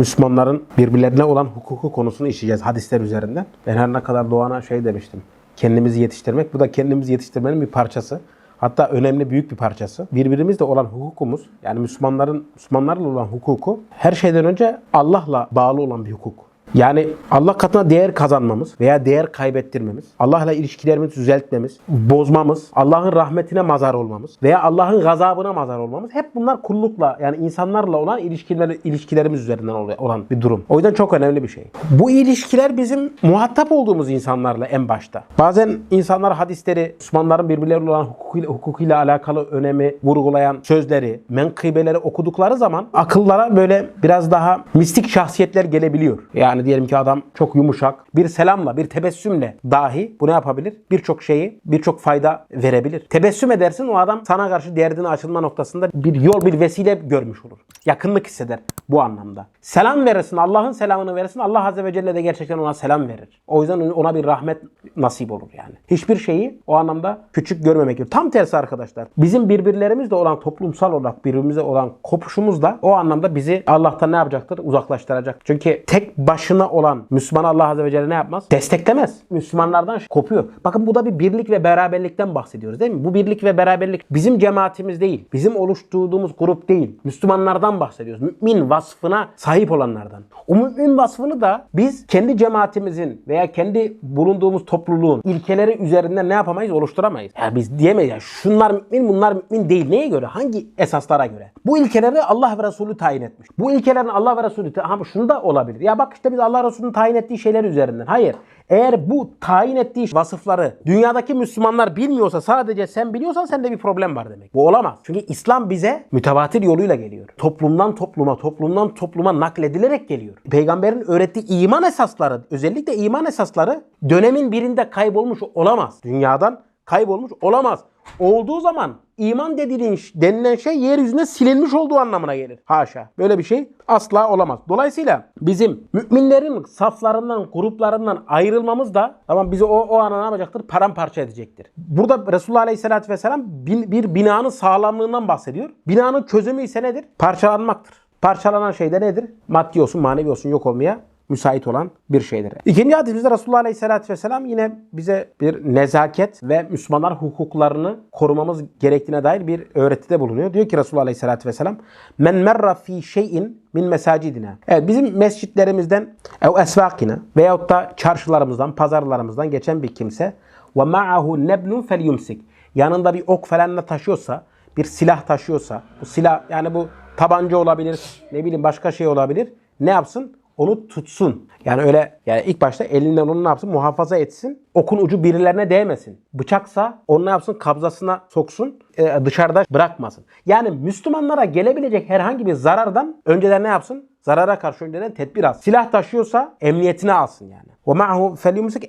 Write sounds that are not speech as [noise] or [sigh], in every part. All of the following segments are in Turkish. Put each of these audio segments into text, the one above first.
Müslümanların birbirlerine olan hukuku konusunu işleyeceğiz hadisler üzerinden. Ben her ne kadar Doğan'a şey demiştim. Kendimizi yetiştirmek. Bu da kendimizi yetiştirmenin bir parçası. Hatta önemli büyük bir parçası. Birbirimizle olan hukukumuz yani Müslümanların Müslümanlarla olan hukuku her şeyden önce Allah'la bağlı olan bir hukuk. Yani Allah katına değer kazanmamız veya değer kaybettirmemiz, Allah'la ilişkilerimizi düzeltmemiz, bozmamız, Allah'ın rahmetine mazar olmamız veya Allah'ın gazabına mazar olmamız hep bunlar kullukla yani insanlarla olan ilişkiler, ilişkilerimiz üzerinden ol- olan bir durum. O yüzden çok önemli bir şey. Bu ilişkiler bizim muhatap olduğumuz insanlarla en başta. Bazen insanlar hadisleri, Müslümanların birbirleriyle olan hukukuyla, hukukuyla alakalı önemi vurgulayan sözleri, menkıbeleri okudukları zaman akıllara böyle biraz daha mistik şahsiyetler gelebiliyor. Yani diyelim ki adam çok yumuşak, bir selamla, bir tebessümle dahi bu ne yapabilir? Birçok şeyi, birçok fayda verebilir. Tebessüm edersin o adam sana karşı derdine açılma noktasında bir yol, bir vesile görmüş olur. Yakınlık hisseder bu anlamda. Selam verirsin, Allah'ın selamını verirsin. Allah Azze ve Celle de gerçekten ona selam verir. O yüzden ona bir rahmet nasip olur yani. Hiçbir şeyi o anlamda küçük görmemek gerekiyor. Tam tersi arkadaşlar. Bizim birbirlerimizle olan toplumsal olarak birbirimize olan kopuşumuz da o anlamda bizi Allah'tan ne yapacaktır? Uzaklaştıracak. Çünkü tek başına olan Müslüman Allah Azze ve Celle ne yapmaz? Desteklemez. Müslümanlardan kopuyor. Bakın bu da bir birlik ve beraberlikten bahsediyoruz değil mi? Bu birlik ve beraberlik bizim cemaatimiz değil. Bizim oluşturduğumuz grup değil. Müslümanlardan bahsediyoruz. Mümin vasfına sahip olanlardan. O mümin vasfını da biz kendi cemaatimizin veya kendi bulunduğumuz topluluğun ilkeleri üzerinden ne yapamayız? Oluşturamayız. Ya biz diyemeyiz ya şunlar mümin bunlar mümin değil. Neye göre? Hangi esaslara göre? Bu ilkeleri Allah ve Resulü tayin etmiş. Bu ilkelerin Allah ve Resulü ha şunu da olabilir. Ya bak işte biz Allah Resulü'nün tayin ettiği şeyler üzerinden. Hayır. Eğer bu tayin ettiği vasıfları dünyadaki Müslümanlar bilmiyorsa sadece sen biliyorsan sende bir problem var demek. Bu olamaz. Çünkü İslam bize mütevatir yoluyla geliyor. Toplumdan topluma, toplumdan topluma nakledilerek geliyor. Peygamberin öğrettiği iman esasları, özellikle iman esasları dönemin birinde kaybolmuş olamaz. Dünyadan kaybolmuş olamaz. Olduğu zaman iman dediğin, denilen şey yeryüzünde silinmiş olduğu anlamına gelir. Haşa. Böyle bir şey asla olamaz. Dolayısıyla bizim müminlerin saflarından, gruplarından ayrılmamız da tamam bizi o, o ana ne yapacaktır? Paramparça edecektir. Burada Resulullah Aleyhisselatü Vesselam bin- bir binanın sağlamlığından bahsediyor. Binanın çözümü ise nedir? Parçalanmaktır. Parçalanan şey de nedir? Maddi olsun, manevi olsun yok olmaya müsait olan bir şeydir. İkinci hadisimizde Resulullah Aleyhisselatü Vesselam yine bize bir nezaket ve Müslümanlar hukuklarını korumamız gerektiğine dair bir öğretide bulunuyor. Diyor ki Resulullah Aleyhisselatü Vesselam Men merra fi şeyin min mesacidina. Evet bizim mescitlerimizden ev esvakina veyahut da çarşılarımızdan, pazarlarımızdan geçen bir kimse ve ma'ahu nebnun felyumsik. Yanında bir ok falan da taşıyorsa, bir silah taşıyorsa, bu silah yani bu tabanca olabilir, ne bileyim başka şey olabilir. Ne yapsın? Onu tutsun. Yani öyle yani ilk başta elinden onu ne yapsın? Muhafaza etsin. Okun ucu birilerine değmesin. Bıçaksa onu ne yapsın? Kabzasına soksun. e, dışarıda bırakmasın. Yani Müslümanlara gelebilecek herhangi bir zarardan önceden ne yapsın? Zarara karşı önceden tedbir alsın. Silah taşıyorsa emniyetine alsın yani.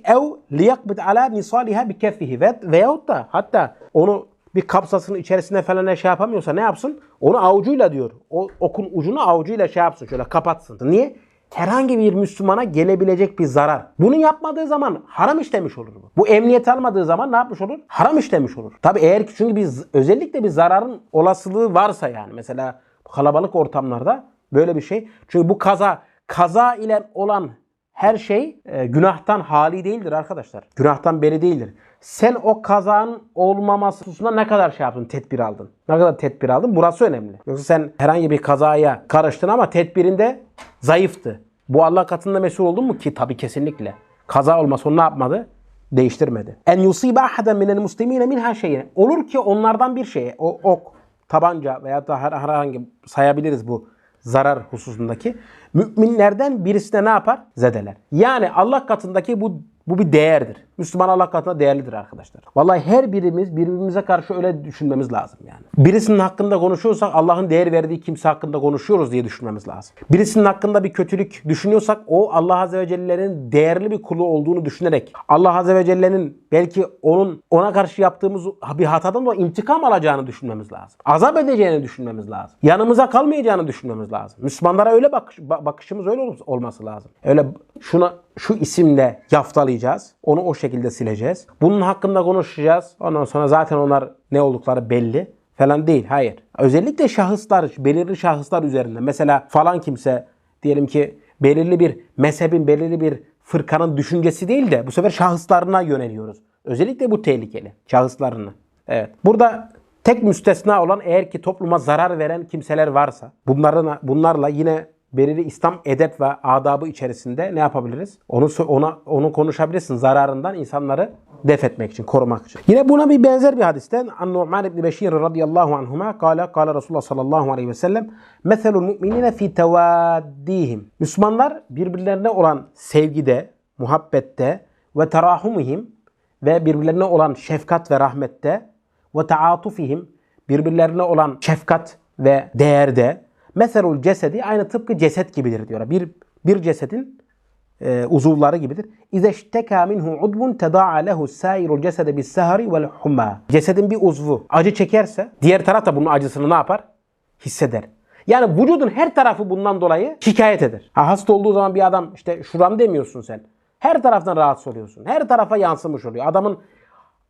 Ev liyakbid ala nisaliha bi keffihi ve veyahut da hatta onu bir kapsasının içerisine falan ne şey yapamıyorsa ne yapsın? Onu avucuyla diyor. O okun ucunu avucuyla şey yapsın. Şöyle kapatsın. Niye? Herhangi bir Müslümana gelebilecek bir zarar. Bunu yapmadığı zaman haram işlemiş olur bu. Bu emniyet almadığı zaman ne yapmış olur? Haram işlemiş olur. Tabi eğer ki çünkü biz özellikle bir zararın olasılığı varsa yani mesela kalabalık ortamlarda böyle bir şey. Çünkü bu kaza kaza ile olan her şey e, günahtan hali değildir arkadaşlar. Günahtan beri değildir. Sen o kazanın olmaması hususunda ne kadar şey yaptın, tedbir aldın? Ne kadar tedbir aldın? Burası önemli. Yoksa sen herhangi bir kazaya karıştın ama tedbirinde zayıftı. Bu Allah katında mesul oldun mu ki? Tabii kesinlikle. Kaza olmasa onu ne yapmadı? Değiştirmedi. En yusibe ahaden minel muslimine minha şeyine. Olur ki onlardan bir şeye, o ok, tabanca veya da her- herhangi sayabiliriz bu zarar hususundaki müminlerden birisine ne yapar? Zedeler. Yani Allah katındaki bu bu bir değerdir. Müslüman Allah katında değerlidir arkadaşlar. Vallahi her birimiz birbirimize karşı öyle düşünmemiz lazım yani. Birisinin hakkında konuşuyorsak Allah'ın değer verdiği kimse hakkında konuşuyoruz diye düşünmemiz lazım. Birisinin hakkında bir kötülük düşünüyorsak o Allah Azze ve Celle'nin değerli bir kulu olduğunu düşünerek Allah Azze ve Celle'nin belki onun ona karşı yaptığımız bir hatadan da intikam alacağını düşünmemiz lazım. Azap edeceğini düşünmemiz lazım. Yanımıza kalmayacağını düşünmemiz lazım. Müslümanlara öyle bakış, ba- bakışımız öyle ol- olması lazım. Öyle şuna şu isimle yaftalayacağız. Onu o şekilde sileceğiz. Bunun hakkında konuşacağız. Ondan sonra zaten onlar ne oldukları belli falan değil. Hayır. Özellikle şahıslar, belirli şahıslar üzerinde. Mesela falan kimse diyelim ki belirli bir mezhebin, belirli bir fırkanın düşüncesi değil de bu sefer şahıslarına yöneliyoruz. Özellikle bu tehlikeli. Şahıslarına. Evet. Burada tek müstesna olan eğer ki topluma zarar veren kimseler varsa bunların bunlarla yine belirli İslam edep ve adabı içerisinde ne yapabiliriz? Onu ona onu konuşabilirsin zararından insanları def etmek için, korumak için. Yine buna bir benzer bir hadisten An-Nu'man ibn Beşir radıyallahu anhuma kâle kâle Resulullah sallallahu aleyhi ve sellem meselul mu'minine fi tevaddihim. Müslümanlar birbirlerine olan sevgide, muhabbette ve terahumihim ve birbirlerine olan şefkat ve rahmette ve taatufihim birbirlerine olan şefkat ve değerde meselul cesedi aynı tıpkı ceset gibidir diyor. Bir bir cesedin e, uzuvları gibidir. İzeşteka minhu udbun teda'a lehu sairul cesede bis sahari vel humma. Cesedin bir uzvu acı çekerse diğer taraf da bunun acısını ne yapar? Hisseder. Yani vücudun her tarafı bundan dolayı şikayet eder. Ha, hasta olduğu zaman bir adam işte şuram demiyorsun sen. Her taraftan rahatsız oluyorsun. Her tarafa yansımış oluyor. Adamın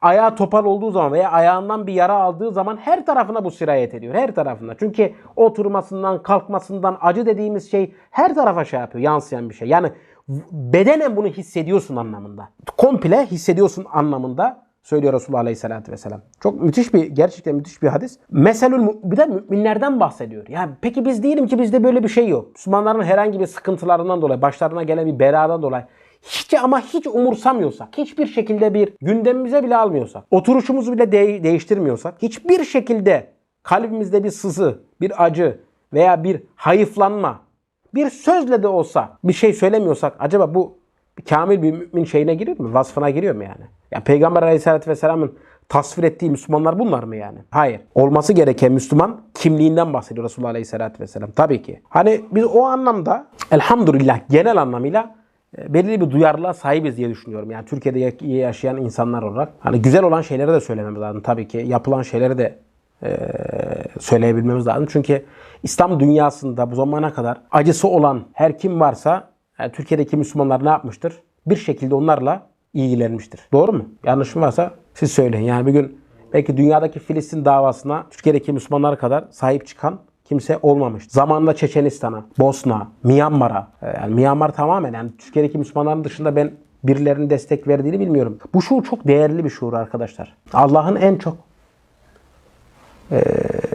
ayağı topal olduğu zaman veya ayağından bir yara aldığı zaman her tarafına bu sirayet ediyor. Her tarafına. Çünkü oturmasından, kalkmasından acı dediğimiz şey her tarafa şey yapıyor. Yansıyan bir şey. Yani bedenen bunu hissediyorsun anlamında. Komple hissediyorsun anlamında söylüyor Resulullah Aleyhisselatü Vesselam. Çok müthiş bir, gerçekten müthiş bir hadis. Meselül bir de müminlerden bahsediyor. Yani peki biz diyelim ki bizde böyle bir şey yok. Müslümanların herhangi bir sıkıntılarından dolayı, başlarına gelen bir beladan dolayı hiç ama hiç umursamıyorsak, hiçbir şekilde bir gündemimize bile almıyorsak, oturuşumuzu bile de- değiştirmiyorsak, hiçbir şekilde kalbimizde bir sızı, bir acı veya bir hayıflanma, bir sözle de olsa bir şey söylemiyorsak acaba bu kamil bir mümin şeyine girir mi? Vasfına giriyor mu yani? Ya Peygamber Aleyhisselatü Vesselam'ın tasvir ettiği Müslümanlar bunlar mı yani? Hayır. Olması gereken Müslüman kimliğinden bahsediyor Resulullah Aleyhisselatü Vesselam. Tabii ki. Hani biz o anlamda elhamdülillah genel anlamıyla belirli bir duyarlılığa sahibiz diye düşünüyorum. Yani Türkiye'de yaşayan insanlar olarak. Hani güzel olan şeyleri de söylememiz lazım tabii ki. Yapılan şeyleri de e, söyleyebilmemiz lazım. Çünkü İslam dünyasında bu zamana kadar acısı olan her kim varsa yani Türkiye'deki Müslümanlar ne yapmıştır? Bir şekilde onlarla ilgilenmiştir. Doğru mu? Yanlış mı varsa siz söyleyin. Yani bir gün belki dünyadaki Filistin davasına Türkiye'deki Müslümanlar kadar sahip çıkan kimse olmamış. Zamanında Çeçenistan'a, Bosna, Myanmar'a, e, yani Myanmar tamamen yani Türkiye'deki Müslümanların dışında ben birilerinin destek verdiğini bilmiyorum. Bu şuur çok değerli bir şuur arkadaşlar. Allah'ın en çok e,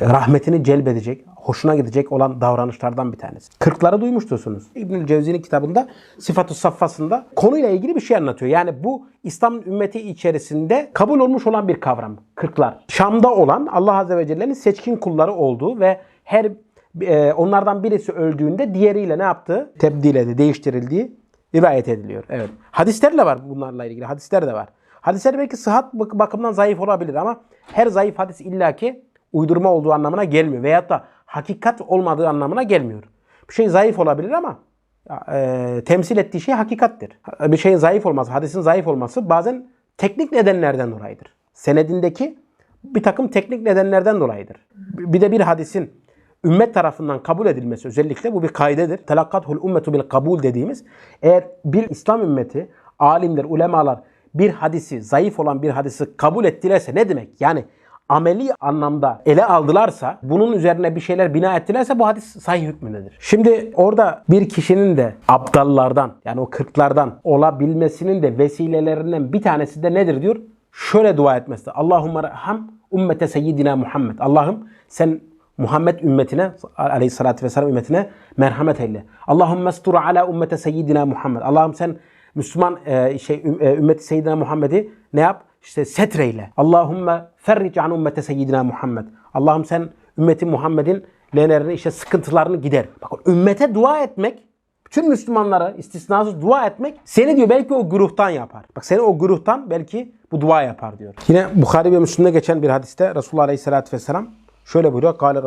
rahmetini celbedecek, hoşuna gidecek olan davranışlardan bir tanesi. Kırkları duymuştursunuz. İbnül Cevzi'nin kitabında Sıfat-ı Saffası'nda konuyla ilgili bir şey anlatıyor. Yani bu İslam ümmeti içerisinde kabul olmuş olan bir kavram. Kırklar. Şam'da olan Allah Azze ve Celle'nin seçkin kulları olduğu ve her e, onlardan birisi öldüğünde diğeriyle ne yaptığı? Tebdil edildi, değiştirildiği rivayet ediliyor. Evet. Hadisler de var bunlarla ilgili. Hadisler de var. Hadisler belki sıhhat bakımından zayıf olabilir ama her zayıf hadis illaki uydurma olduğu anlamına gelmiyor. Veyahut da hakikat olmadığı anlamına gelmiyor. Bir şey zayıf olabilir ama e, temsil ettiği şey hakikattir. Bir şeyin zayıf olması, hadisin zayıf olması bazen teknik nedenlerden dolayıdır. Senedindeki bir takım teknik nedenlerden dolayıdır. Bir de bir hadisin ümmet tarafından kabul edilmesi özellikle bu bir kaydedir. Telakkathul ummetu bil kabul dediğimiz eğer bir İslam ümmeti, alimler, ulemalar bir hadisi, zayıf olan bir hadisi kabul ettilerse ne demek? Yani ameli anlamda ele aldılarsa, bunun üzerine bir şeyler bina ettilerse bu hadis sahih hükmündedir. Şimdi orada bir kişinin de abdallardan yani o kırklardan olabilmesinin de vesilelerinden bir tanesi de nedir diyor? Şöyle dua etmesi. Allahümme raham ümmete seyyidina Muhammed. Allah'ım sen Muhammed ümmetine aleyhissalatü vesselam ümmetine merhamet eyle. Allahümme estur ala ümmete seyyidina Muhammed. Allah'ım sen Müslüman e, şey e, ümmeti seyyidina Muhammed'i ne yap? İşte setreyle. Allahümme ferric an ümmete seyyidina Muhammed. Allah'ım sen ümmeti Muhammed'in lenerini işte sıkıntılarını gider. Bakın ümmete dua etmek bütün Müslümanlara istisnasız dua etmek seni diyor belki o güruhtan yapar. Bak seni o güruhtan belki bu dua yapar diyor. Yine Bukhari ve Müslim'de geçen bir hadiste Resulullah Aleyhisselatü Vesselam şöyle buyuruyor. Kale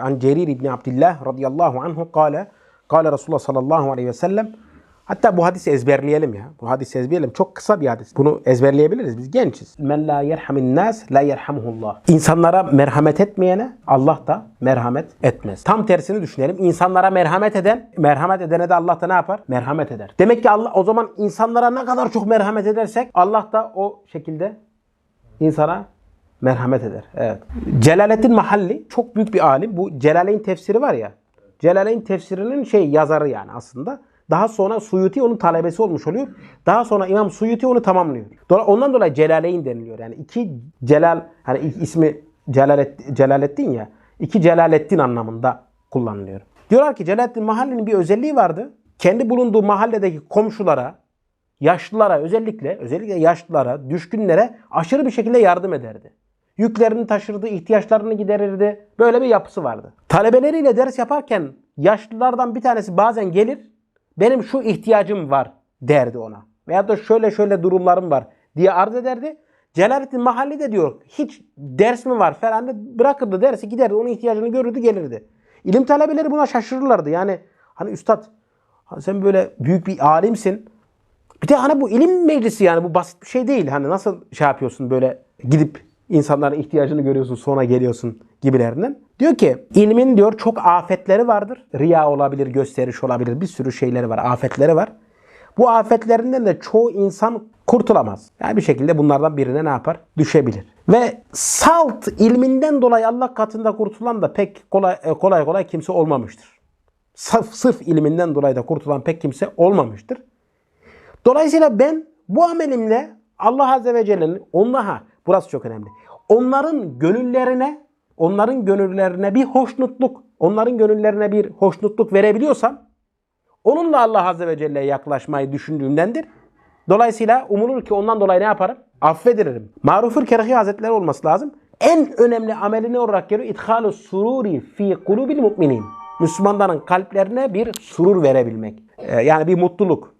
an Cerir İbni Abdillah radıyallahu anhu kale kale Resulullah sallallahu aleyhi ve sellem Hatta bu hadisi ezberleyelim ya. Bu hadisi ezberleyelim. Çok kısa bir hadis. Bunu ezberleyebiliriz. Biz gençiz. Men la yerhamin nas la yerhamuhullah. İnsanlara merhamet etmeyene Allah da merhamet etmez. Tam tersini düşünelim. İnsanlara merhamet eden, merhamet edene de Allah da ne yapar? Merhamet eder. Demek ki Allah o zaman insanlara ne kadar çok merhamet edersek Allah da o şekilde insana merhamet eder. Evet. Celaleddin Mahalli çok büyük bir alim. Bu Celaleyn tefsiri var ya. Celaleyn tefsirinin şey yazarı yani aslında. Daha sonra Suyuti onun talebesi olmuş oluyor. Daha sonra İmam Suyuti onu tamamlıyor. Ondan dolayı Celaleyn deniliyor. Yani iki Celal hani ismi Celalet, Celalettin ya. iki Celalettin anlamında kullanılıyor. Diyorlar ki Celalettin mahallenin bir özelliği vardı. Kendi bulunduğu mahalledeki komşulara, yaşlılara özellikle özellikle yaşlılara, düşkünlere aşırı bir şekilde yardım ederdi. Yüklerini taşırdı, ihtiyaçlarını giderirdi. Böyle bir yapısı vardı. Talebeleriyle ders yaparken yaşlılardan bir tanesi bazen gelir, benim şu ihtiyacım var derdi ona. Veya da şöyle şöyle durumlarım var diye arz ederdi. Celalettin Mahalli de diyor hiç ders mi var falan da bırakırdı dersi giderdi onun ihtiyacını görürdü gelirdi. İlim talebeleri buna şaşırırlardı. Yani hani üstad hani sen böyle büyük bir alimsin. Bir de hani bu ilim meclisi yani bu basit bir şey değil. Hani nasıl şey yapıyorsun böyle gidip insanların ihtiyacını görüyorsun sonra geliyorsun gibilerinden. Diyor ki ilmin diyor çok afetleri vardır. Riya olabilir, gösteriş olabilir bir sürü şeyleri var, afetleri var. Bu afetlerinden de çoğu insan kurtulamaz. Yani bir şekilde bunlardan birine ne yapar? Düşebilir. Ve salt ilminden dolayı Allah katında kurtulan da pek kolay e, kolay, kolay kimse olmamıştır. Sırf, sırf ilminden dolayı da kurtulan pek kimse olmamıştır. Dolayısıyla ben bu amelimle Allah Azze ve Celle'nin onlara, burası çok önemli. Onların gönüllerine, onların gönüllerine bir hoşnutluk, onların gönüllerine bir hoşnutluk verebiliyorsam onunla Allah Azze ve Celle'ye yaklaşmayı düşündüğümdendir. Dolayısıyla umulur ki ondan dolayı ne yaparım? Affedilirim. Marufur Kerhi Hazretleri olması lazım. En önemli ameli ne olarak geliyor? İdhalu sururi fi kulubil mu'minin. Müslümanların kalplerine bir surur verebilmek. Ee, yani bir mutluluk.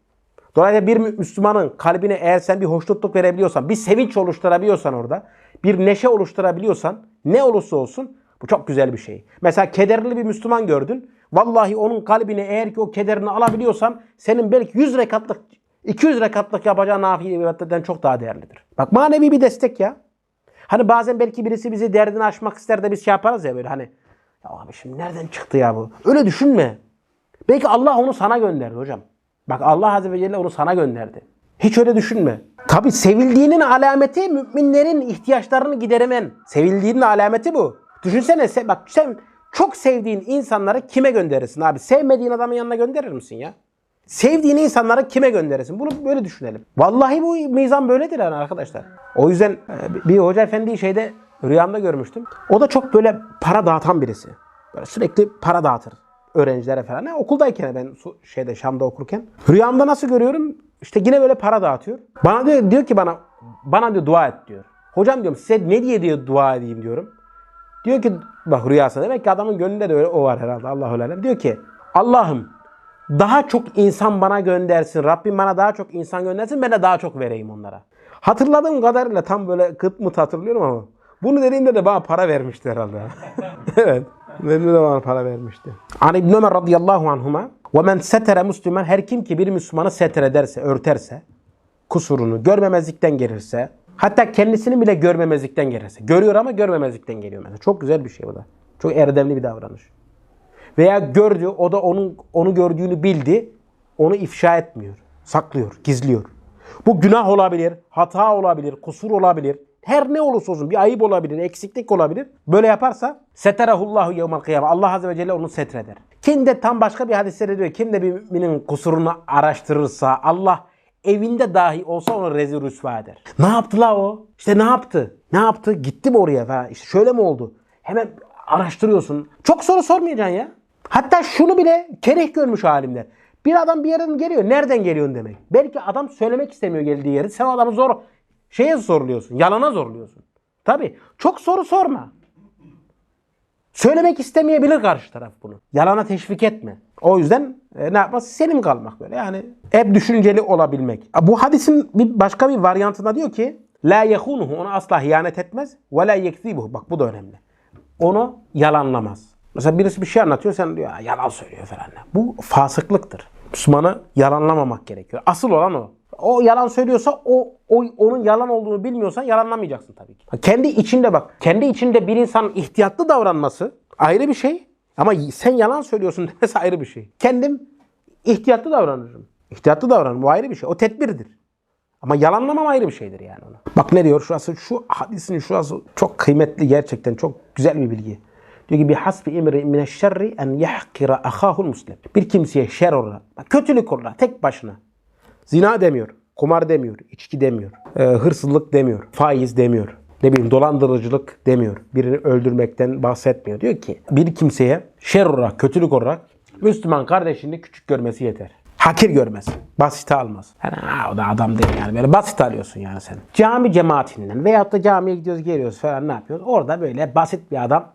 Dolayısıyla bir Mü- Müslümanın kalbine eğer sen bir hoşnutluk verebiliyorsan, bir sevinç oluşturabiliyorsan orada, bir neşe oluşturabiliyorsan, ne olursa olsun bu çok güzel bir şey. Mesela kederli bir Müslüman gördün. Vallahi onun kalbine eğer ki o kederini alabiliyorsan senin belki 100 rekatlık, 200 rekatlık yapacağın nafile ibadetlerden çok daha değerlidir. Bak manevi bir destek ya. Hani bazen belki birisi bizi derdini aşmak ister de biz şey yaparız ya böyle hani. Ya abi şimdi nereden çıktı ya bu? Öyle düşünme. Belki Allah onu sana gönderdi hocam. Bak Allah Azze ve Celle onu sana gönderdi. Hiç öyle düşünme. Tabi sevildiğinin alameti müminlerin ihtiyaçlarını gideremen. Sevildiğinin alameti bu. Düşünsene se- bak sen çok sevdiğin insanları kime gönderirsin abi? Sevmediğin adamın yanına gönderir misin ya? Sevdiğin insanları kime gönderirsin? Bunu böyle düşünelim. Vallahi bu mizan böyledir yani arkadaşlar. O yüzden e, bir hoca efendiyi şeyde rüyamda görmüştüm. O da çok böyle para dağıtan birisi. Böyle sürekli para dağıtır öğrencilere falan. Ne, okuldayken ben şeyde Şam'da okurken. Rüyamda nasıl görüyorum? İşte yine böyle para dağıtıyor. Bana diyor, diyor ki bana bana diyor dua et diyor. Hocam diyorum size ne diye diyor dua edeyim diyorum. Diyor ki bak rüyasında demek ki adamın gönlünde de öyle o var herhalde Allahu alem. Diyor ki Allah'ım daha çok insan bana göndersin. Rabbim bana daha çok insan göndersin. Ben de daha çok vereyim onlara. Hatırladığım kadarıyla tam böyle kıt mıt hatırlıyorum ama bunu dediğimde de bana para vermişti herhalde. [laughs] evet. De bana para vermişti. An İbn Ömer radıyallahu anhuma ve men setere Müslüman her kim ki bir Müslümanı seter ederse, örterse, kusurunu görmemezlikten gelirse, hatta kendisini bile görmemezlikten gelirse. Görüyor ama görmemezlikten geliyor mesela. Çok güzel bir şey bu da. Çok erdemli bir davranış. Veya gördü, o da onun onu gördüğünü bildi, onu ifşa etmiyor, saklıyor, gizliyor. Bu günah olabilir, hata olabilir, kusur olabilir. Her ne olursa olsun bir ayıp olabilir, eksiklik olabilir. Böyle yaparsa seterahullahu yevmel kıyame. Allah azze ve celle onu setreder. Kim de tam başka bir hadiste diyor. Kim de bir müminin kusurunu araştırırsa Allah evinde dahi olsa onu rezil rüsva eder. Ne yaptı la o? İşte ne yaptı? Ne yaptı? Gitti mi oraya falan? İşte şöyle mi oldu? Hemen araştırıyorsun. Çok soru sormayacaksın ya. Hatta şunu bile kereh görmüş alimler. Bir adam bir yerden geliyor. Nereden geliyorsun demek. Belki adam söylemek istemiyor geldiği yeri. Sen adamı zor şeye zorluyorsun. Yalana zorluyorsun. Tabi. Çok soru sorma. Söylemek istemeyebilir karşı taraf bunu. Yalana teşvik etme. O yüzden e, ne yapmaz? Selim kalmak böyle. Yani hep düşünceli olabilmek. Bu hadisin bir başka bir varyantında diyor ki La yehunuhu ona asla hıyanet etmez ve la yekzibuhu. Bak bu da önemli. Onu yalanlamaz. Mesela birisi bir şey anlatıyor sen diyor "Ya, yalan söylüyor falan. Bu fasıklıktır. Müslümanı yalanlamamak gerekiyor. Asıl olan o. O yalan söylüyorsa o, o onun yalan olduğunu bilmiyorsan yalanlamayacaksın tabii ki. Kendi içinde bak. Kendi içinde bir insanın ihtiyatlı davranması ayrı bir şey. Ama sen yalan söylüyorsun [laughs] demesi ayrı bir şey. Kendim ihtiyatlı davranırım. İhtiyatlı davranırım. Bu ayrı bir şey. O tedbirdir. Ama yalanlamam ayrı bir şeydir yani ona. Bak ne diyor şurası şu hadisin şurası çok kıymetli gerçekten çok güzel bir bilgi. Diyor ki bir hasbi imri mine şerri en yahkira ahahul muslim. Bir kimseye şer olarak, kötülük olarak tek başına. Zina demiyor, kumar demiyor, içki demiyor, e, hırsızlık demiyor, faiz demiyor. Ne bileyim dolandırıcılık demiyor. Birini öldürmekten bahsetmiyor. Diyor ki bir kimseye şer olarak, kötülük olarak Müslüman kardeşini küçük görmesi yeter. Hakir görmez. Basite almaz. Yani, ha, o da adam değil yani. Böyle basit alıyorsun yani sen. Cami cemaatinden veyahut da camiye gidiyoruz geliyoruz falan ne yapıyoruz? Orada böyle basit bir adam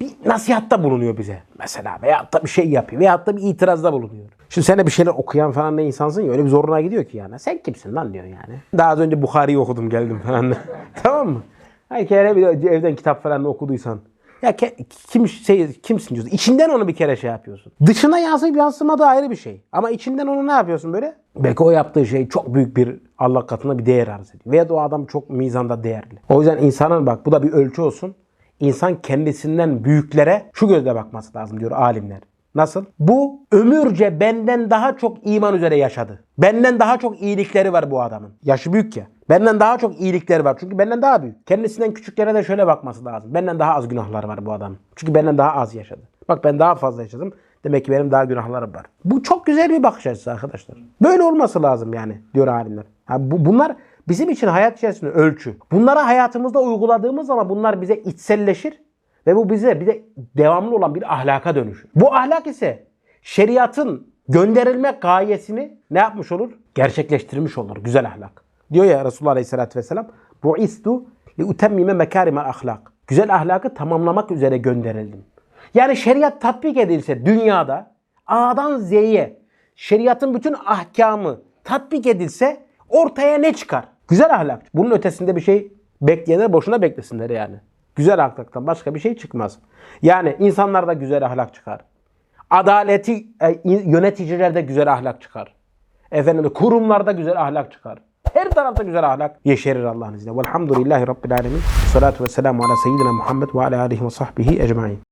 bir nasihatta bulunuyor bize mesela veyahut da bir şey yapıyor veyahut da bir itirazda bulunuyor. Şimdi sen de bir şeyler okuyan falan ne insansın ya öyle bir zoruna gidiyor ki yani. Sen kimsin lan diyor yani. Daha az önce Bukhari'yi okudum geldim falan. [laughs] tamam mı? Her kere bir de evden kitap falan okuduysan. Ya ke- kim şey, kimsin diyorsun. İçinden onu bir kere şey yapıyorsun. Dışına yansıyıp yansıma da ayrı bir şey. Ama içinden onu ne yapıyorsun böyle? Belki o yaptığı şey çok büyük bir Allah katında bir değer arz ediyor. Veya o adam çok mizanda değerli. O yüzden insanın bak bu da bir ölçü olsun. İnsan kendisinden büyüklere şu gözle bakması lazım diyor alimler. Nasıl? Bu ömürce benden daha çok iman üzere yaşadı. Benden daha çok iyilikleri var bu adamın. Yaşı büyük ya. Benden daha çok iyilikleri var. Çünkü benden daha büyük. Kendisinden küçüklere de şöyle bakması lazım. Benden daha az günahları var bu adamın. Çünkü benden daha az yaşadı. Bak ben daha fazla yaşadım. Demek ki benim daha günahlarım var. Bu çok güzel bir bakış açısı arkadaşlar. Böyle olması lazım yani diyor alimler. Ha, bu, bunlar bizim için hayat içerisinde ölçü. Bunları hayatımızda uyguladığımız zaman bunlar bize içselleşir ve bu bize bir de devamlı olan bir ahlaka dönüşür. Bu ahlak ise şeriatın gönderilme gayesini ne yapmış olur? Gerçekleştirmiş olur. Güzel ahlak. Diyor ya Resulullah Aleyhisselatü Vesselam bu istu li utemmime mekarimel ahlak. Güzel ahlakı tamamlamak üzere gönderildim. Yani şeriat tatbik edilse dünyada A'dan Z'ye şeriatın bütün ahkamı tatbik edilse ortaya ne çıkar? Güzel ahlak. Bunun ötesinde bir şey bekleyenler boşuna beklesinler yani. Güzel ahlaktan başka bir şey çıkmaz. Yani insanlarda güzel ahlak çıkar. Adaleti e, yöneticilerde güzel ahlak çıkar. Efendim kurumlarda güzel ahlak çıkar. Her tarafta güzel ahlak yeşerir Allah'ın izniyle. Velhamdülillahi Rabbil alemin. Salatu ve selamu ala seyyidina Muhammed ve ala alihi ve sahbihi ecmain.